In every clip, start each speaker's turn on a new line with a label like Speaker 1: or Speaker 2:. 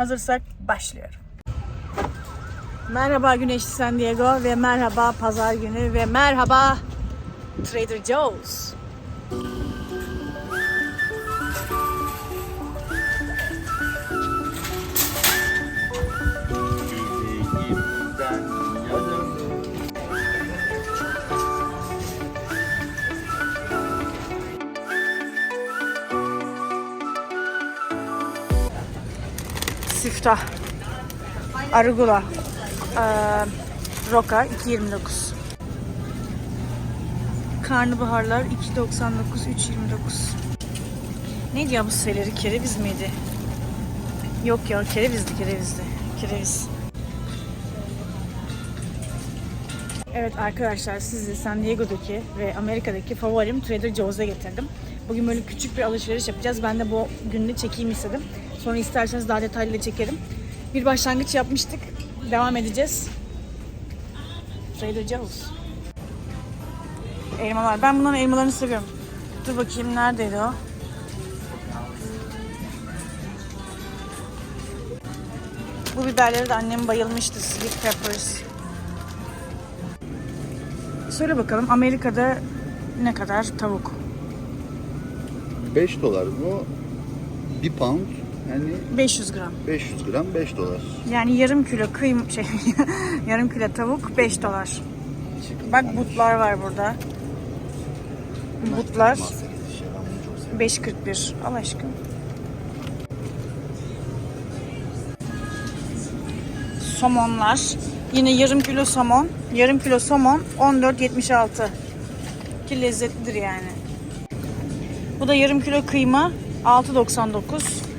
Speaker 1: Hazırsak başlıyorum. Merhaba Güneşli San Diego ve merhaba Pazar günü ve merhaba Trader Joe's. Siftah. Arugula. Ee, Roka 2.29. Karnabaharlar 2.99 3.29. Neydi ya bu seleri? Kereviz miydi? Yok ya kerevizdi kerevizdi. Kereviz. Evet arkadaşlar sizi San Diego'daki ve Amerika'daki favorim Trader Joe's'a getirdim. Bugün böyle küçük bir alışveriş yapacağız. Ben de bu gününü çekeyim istedim. Sonra isterseniz daha detaylı çekerim. Bir başlangıç yapmıştık. Devam edeceğiz. Trader Joe's. Elmalar. Ben bunların elmalarını seviyorum. Dur bakayım neredeydi o? Bu biberlere de annem bayılmıştı. Sweet peppers. Söyle bakalım Amerika'da ne kadar tavuk?
Speaker 2: 5 dolar bu. Bir pound yani
Speaker 1: 500 gram.
Speaker 2: 500 gram 5 dolar.
Speaker 1: Yani yarım kilo kıym şey yarım kilo tavuk 5 dolar. Bak butlar var burada. Butlar 5.41. Al aşkım. Somonlar. Yine yarım kilo somon. Yarım kilo somon 14.76. Ki lezzetlidir yani. Bu da yarım kilo kıyma 6.99.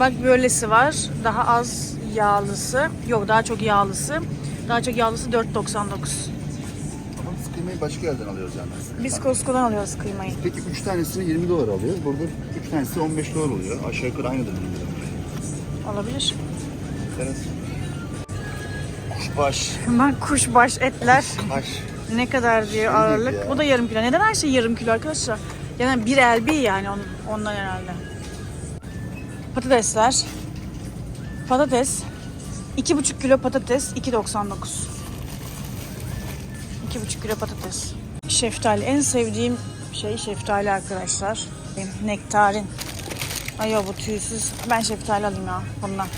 Speaker 1: Bak böylesi var. Daha az yağlısı. Yok daha çok yağlısı. Daha çok yağlısı 4.99.
Speaker 2: Ama biz kıymayı başka yerden alıyoruz yani.
Speaker 1: Biz Costco'dan alıyoruz kıymayı.
Speaker 2: Peki 3 tanesini 20 dolar alıyoruz. Burada 3 tanesi 15 dolar oluyor. Aşağı yukarı aynıdır.
Speaker 1: Olabilir.
Speaker 2: Enteresan. Kuşbaş,
Speaker 1: Bak kuşbaş etler.
Speaker 2: kaş.
Speaker 1: Ne kadar diyor
Speaker 2: Şey
Speaker 1: ağırlık.
Speaker 2: ya.
Speaker 1: Bu da yarım kilo. Neden her şey yarım kilo arkadaşlar? Yani bir elbi yani onun, ondan herhalde. Patatesler. Patates. 2,5 kilo patates 2.99. 2,5 kilo patates. Şeftali. En sevdiğim şey şeftali arkadaşlar. Nektarin. Ay bu tüysüz. Ben şeftali alayım ya bundan.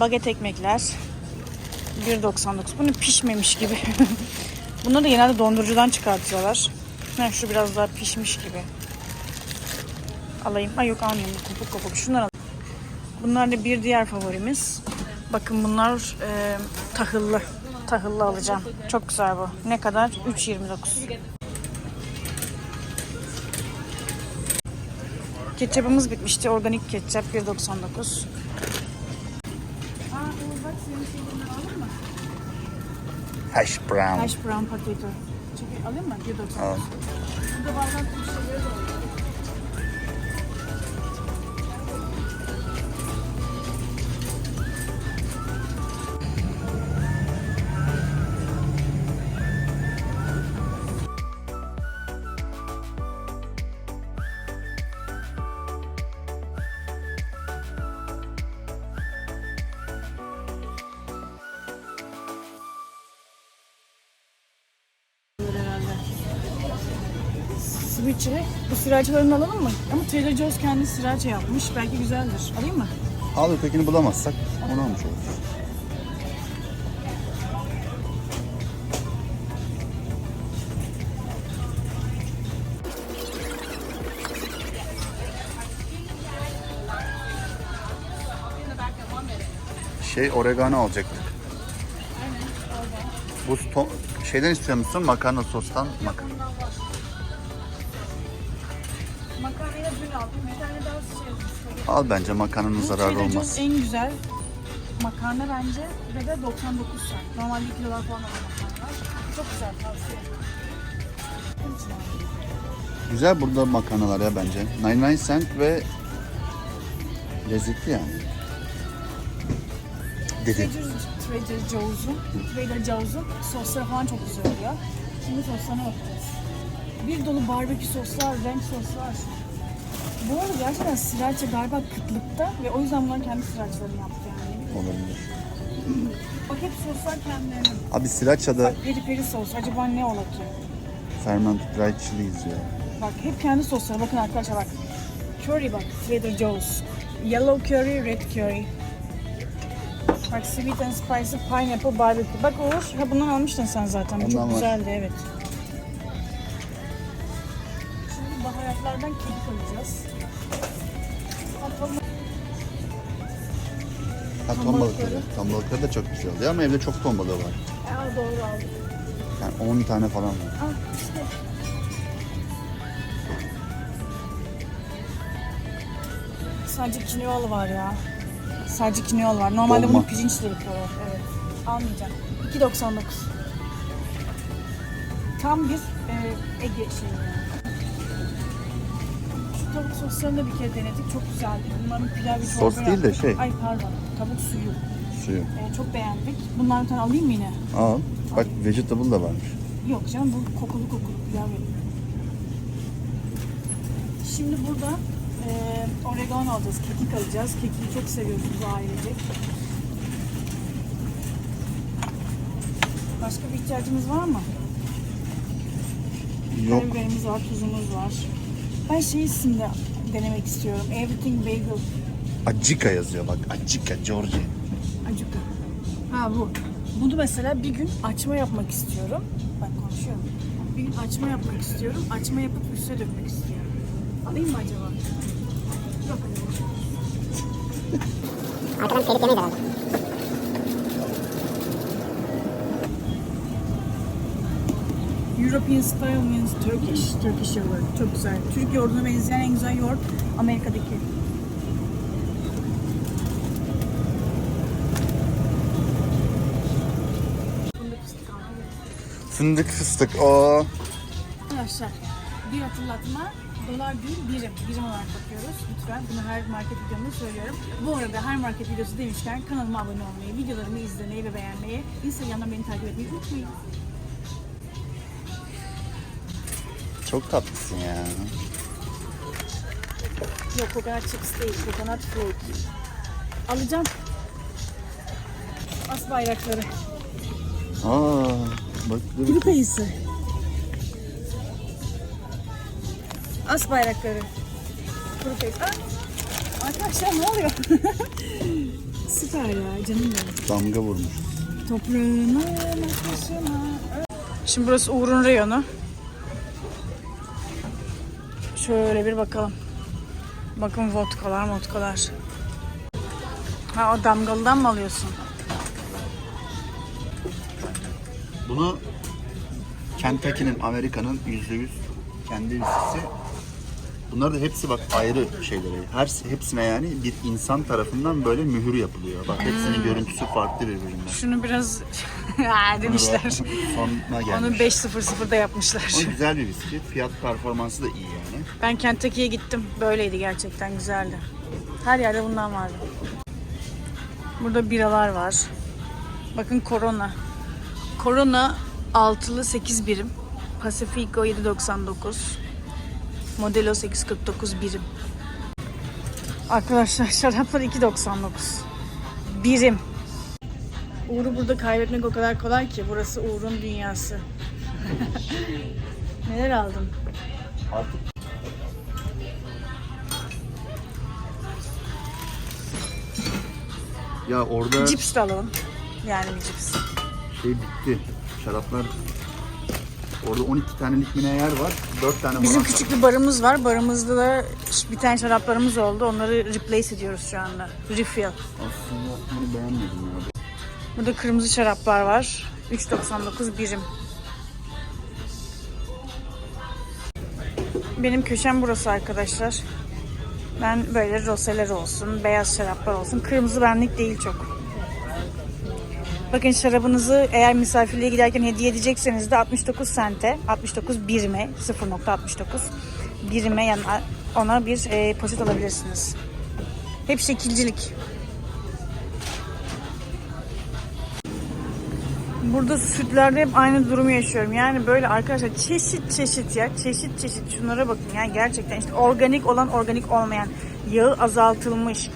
Speaker 1: Baget ekmekler. 1.99. Bunu pişmemiş gibi. Bunları da genelde dondurucudan çıkartıyorlar. Ha, şu biraz daha pişmiş gibi. Alayım. Ay yok almayayım. Kopuk kopuk. Şunları alayım. Bunlar da bir diğer favorimiz. Bakın bunlar e, tahıllı. Tahıllı alacağım. Çok güzel bu. Ne kadar? 3.29. Ketçapımız bitmişti. Organik ketçap 1.99.
Speaker 2: Hash brown.
Speaker 1: Hash brown potato. Çünkü alayım mı? 1.99.
Speaker 2: Al.
Speaker 1: Burada bazen şeyleri de oluyor. Switcher'ı bu srirachalarını alalım mı? Ama Trader Joe's kendi sriracha yapmış. Belki güzeldir. Alayım mı?
Speaker 2: Al ötekini bulamazsak onu almış oluruz. Şey oregano alacaktık. Bu sto- şeyden istiyor musun? Makarna sostan. Mak
Speaker 1: Makarnayı da dün aldım. Bir tane daha şey
Speaker 2: Al bence makarnanın zararı olmaz.
Speaker 1: en güzel makarna bence ve de 99 cent. Normalde 2 dolar falan olan makarnalar. Çok güzel tavsiye ederim.
Speaker 2: Güzel burada makarnalar ya bence. 99 cent ve lezzetli yani. Dedi.
Speaker 1: Trader Joe's'un Trader Joe's'un sosları falan çok güzel oluyor. Şimdi soslarına bakacağız. Bir dolu barbekü soslar, renk soslar. Bu arada gerçekten sriracha galiba kıtlıkta ve o yüzden bunlar kendi srirachalarını yaptı yani.
Speaker 2: Olabilir.
Speaker 1: Bak hep soslar kendilerinin.
Speaker 2: Abi sriracha
Speaker 1: Bak peri peri sos. Acaba ne ola ki?
Speaker 2: fermented dried chilies ya.
Speaker 1: Bak hep kendi sosları. Bakın arkadaşlar bak. Curry bak. Trader Joe's. Yellow curry, red curry. Bak sweet and spicy pineapple barbecue. Bak Uğur, ha bundan almıştın sen zaten. Bu
Speaker 2: Ondan
Speaker 1: çok
Speaker 2: var.
Speaker 1: güzeldi evet. Şimdi baharatlardan kedi koyacağız.
Speaker 2: Ha ton
Speaker 1: Ton
Speaker 2: balıkları.
Speaker 1: balıkları.
Speaker 2: Ton balıkları da çok güzel oluyor ama evde çok ton balığı var.
Speaker 1: Aa, doğru aldım.
Speaker 2: Yani 10 tane falan var.
Speaker 1: Al işte. Sadece kinyoğlu var ya. Sadece kinyoğlu var. Normalde
Speaker 2: Dolma.
Speaker 1: bunu pirinçle yapıyorlar. Evet. Almayacağım. 2.99. Tam bir e, Ege şeyi yani. Tavuk soslarını bir kere denedik. Çok güzeldi. Bunların pilav bir
Speaker 2: Sos değil de şey.
Speaker 1: Ay pardon. Tavuk suyu.
Speaker 2: Suyu.
Speaker 1: E, çok beğendik. Bundan bir tane alayım mı yine?
Speaker 2: Al. Bak vegetable da varmış.
Speaker 1: Yok canım bu kokulu kokulu pilav yapıyor. Şimdi burada e, oregano alacağız, kekik alacağız. Kekiği çok seviyoruz biz ailecek. Başka bir ihtiyacımız var mı?
Speaker 2: Yok.
Speaker 1: Karabiberimiz var, tuzumuz var. Ben şey isimli denemek istiyorum. Everything Bagel.
Speaker 2: Acika yazıyor bak. Acika Georgia.
Speaker 1: Acuka. Ha bu. Bunu mesela bir gün açma yapmak istiyorum. Bak konuşuyorum. Bir gün açma yapmak istiyorum. Açma yapıp üstüne dökmek istiyorum. Alayım mı acaba? Yok.
Speaker 3: Arkadan telif yemeyiz herhalde.
Speaker 1: European style means Turkish. Turkish yoğurt. Çok güzel. Türk yoğurduna benzeyen en güzel yoğurt Amerika'daki. Fındık fıstık
Speaker 2: o.
Speaker 1: Arkadaşlar bir hatırlatma dolar değil birim. Birim olarak bakıyoruz. Lütfen bunu her market videomda söylüyorum. Bu arada her market videosu demişken kanalıma abone olmayı, videolarımı izlemeyi ve beğenmeyi, Instagram'dan beni takip etmeyi unutmayın.
Speaker 2: Çok tatlısın ya.
Speaker 1: Yok coconut chips değil, coconut float. Alacağım. As bayrakları.
Speaker 2: Aa, bak dur.
Speaker 1: Kuru kayısı. As bayrakları. Kuru kayısı. Aa, arkadaşlar ne oluyor? Süper ya canım benim.
Speaker 2: Damga vurmuş.
Speaker 1: Toprağına, nefesine. Şimdi burası Uğur'un reyonu. Şöyle bir bakalım. Bakın vodkalar, vodkalar. Ha o damgalıdan mı alıyorsun?
Speaker 2: Bunu Kentucky'nin, Amerika'nın %100 kendi viskisi. Bunlar da hepsi bak ayrı şeyleri. Her hepsine yani bir insan tarafından böyle mühür yapılıyor. Bak hepsinin görüntüsü farklı birbirinden.
Speaker 1: Şunu biraz Ha, demişler.
Speaker 2: Sonuna gelmiş.
Speaker 1: Onu 5.00'da yapmışlar.
Speaker 2: Ama güzel bir viski. Fiyat performansı da iyi yani.
Speaker 1: Ben Kentucky'ye gittim. Böyleydi gerçekten güzeldi. Her yerde bundan vardı. Burada biralar var. Bakın Corona. Corona altılı 8 birim. Pacifico 7.99. Modelo 8.49 birim. Arkadaşlar şaraplar 2.99. Birim. Uğur'u burada kaybetmek o kadar kolay ki. Burası Uğur'un dünyası. Neler?
Speaker 2: Artık Ya orada
Speaker 1: Cips de alalım. Yani bir cips.
Speaker 2: şey bitti. Şaraplar Orada 12 tanelik mine yer var. 4 tane
Speaker 1: Bizim
Speaker 2: falan
Speaker 1: küçük bir barımız var. Barımızda da bir tane şaraplarımız oldu. Onları replace ediyoruz şu anda. Refill.
Speaker 2: Aslında bunu beğenmedim ya.
Speaker 1: Burada kırmızı şaraplar var. 3.99 birim. Benim köşem burası arkadaşlar. Ben böyle roseler olsun, beyaz şaraplar olsun. Kırmızı benlik değil çok. Bakın şarabınızı eğer misafirliğe giderken hediye edecekseniz de 69 sente, 69 birime, 0.69 birime yani ona bir e, poşet alabilirsiniz. Hep şekilcilik. Burada sütlerde hep aynı durumu yaşıyorum. Yani böyle arkadaşlar çeşit çeşit ya. Çeşit çeşit şunlara bakın. Yani gerçekten işte organik olan organik olmayan. Yağı azaltılmış.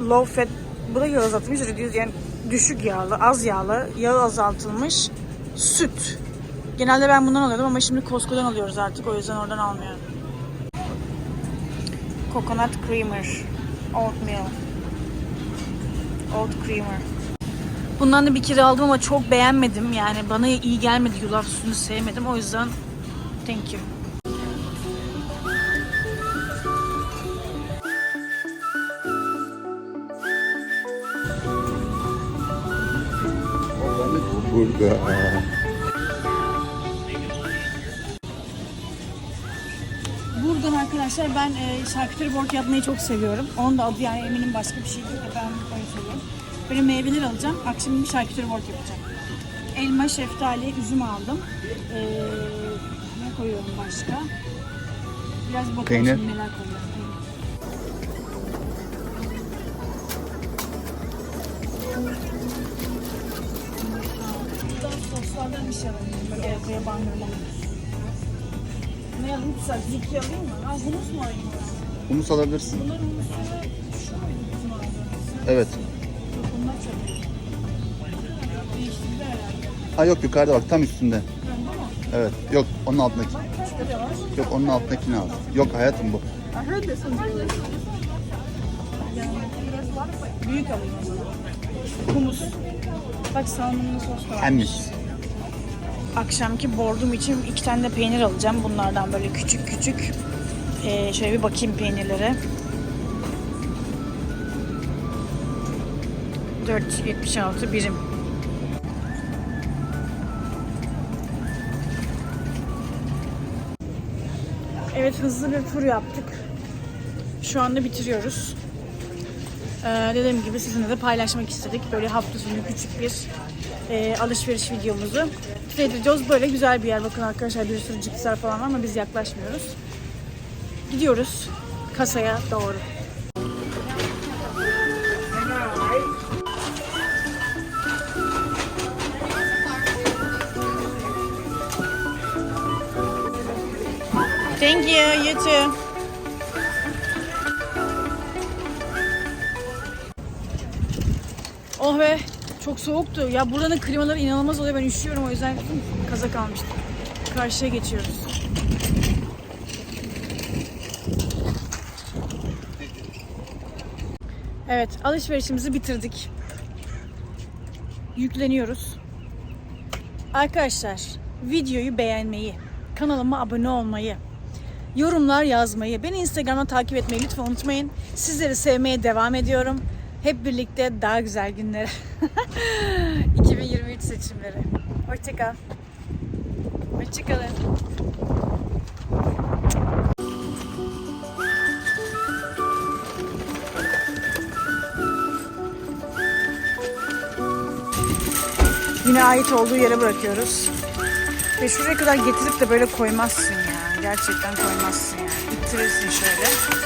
Speaker 1: Low fat. Bu da yağ azaltılmış. reduced Yani düşük yağlı, az yağlı, yağı azaltılmış süt. Genelde ben bundan alıyordum ama şimdi Costco'dan alıyoruz artık. O yüzden oradan almıyorum. Coconut creamer. Oatmeal. Oat creamer. Bundan da bir kere aldım ama çok beğenmedim. Yani bana iyi gelmedi. Yulaf sütünü sevmedim. O yüzden thank you.
Speaker 2: Burada.
Speaker 1: Buradan arkadaşlar ben e, şarküteri board yapmayı çok seviyorum. Onun da adı yani eminim başka bir şey değil de ben öyle seviyorum. Böyle meyveler alacağım. Akşam bir şarküteri board yapacağım. Elma, şeftali, üzüm aldım. E, ne koyuyorum başka? Biraz bakalım
Speaker 2: Peynir.
Speaker 1: şimdi neler koyuyorum. Bir şey alalım. Böyle ortaya bandırmalı. Ne? Güzel. Zikri alayım mı? Aa, humus mu alayım?
Speaker 2: Humus alabilirsin.
Speaker 1: Bunların humusları şu muydu bizim aldığımız?
Speaker 2: Evet.
Speaker 1: Yok bunlar çok iyi. Değiştirdiler herhalde.
Speaker 2: Ha yok yukarıda bak tam üstünde. Evet. Yok onun altındaki.
Speaker 1: Var?
Speaker 2: Yok onun altındakini al. Yok hayatım bu.
Speaker 1: Büyük alayım o zaman. Humus. Bak salmonlu sos da var.
Speaker 2: Hemis.
Speaker 1: Akşamki bordum için iki tane de peynir alacağım. Bunlardan böyle küçük küçük. Ee, şöyle bir bakayım peynirlere. 4.76 birim. Evet hızlı bir tur yaptık. Şu anda bitiriyoruz. Ee, dediğim gibi sizinle de paylaşmak istedik. Böyle hafta sonu küçük bir e, alışveriş videomuzu. Joe's böyle güzel bir yer. Bakın arkadaşlar bir sürü cipsler falan var ama biz yaklaşmıyoruz. Gidiyoruz kasaya doğru. Thank you, you too. Oh be, çok soğuktu. Ya buranın klimaları inanılmaz oluyor. Ben üşüyorum o yüzden kazak almıştım. Karşıya geçiyoruz. Evet, alışverişimizi bitirdik. Yükleniyoruz. Arkadaşlar, videoyu beğenmeyi, kanalıma abone olmayı, yorumlar yazmayı, beni Instagram'dan takip etmeyi lütfen unutmayın. Sizleri sevmeye devam ediyorum. Hep birlikte daha güzel günlere. 2023 seçimleri. Hoşçakal. Hoşçakalın. Yine ait olduğu yere bırakıyoruz. Ve şuraya kadar getirip de böyle koymazsın ya. Gerçekten koymazsın yani. İttirirsin şöyle.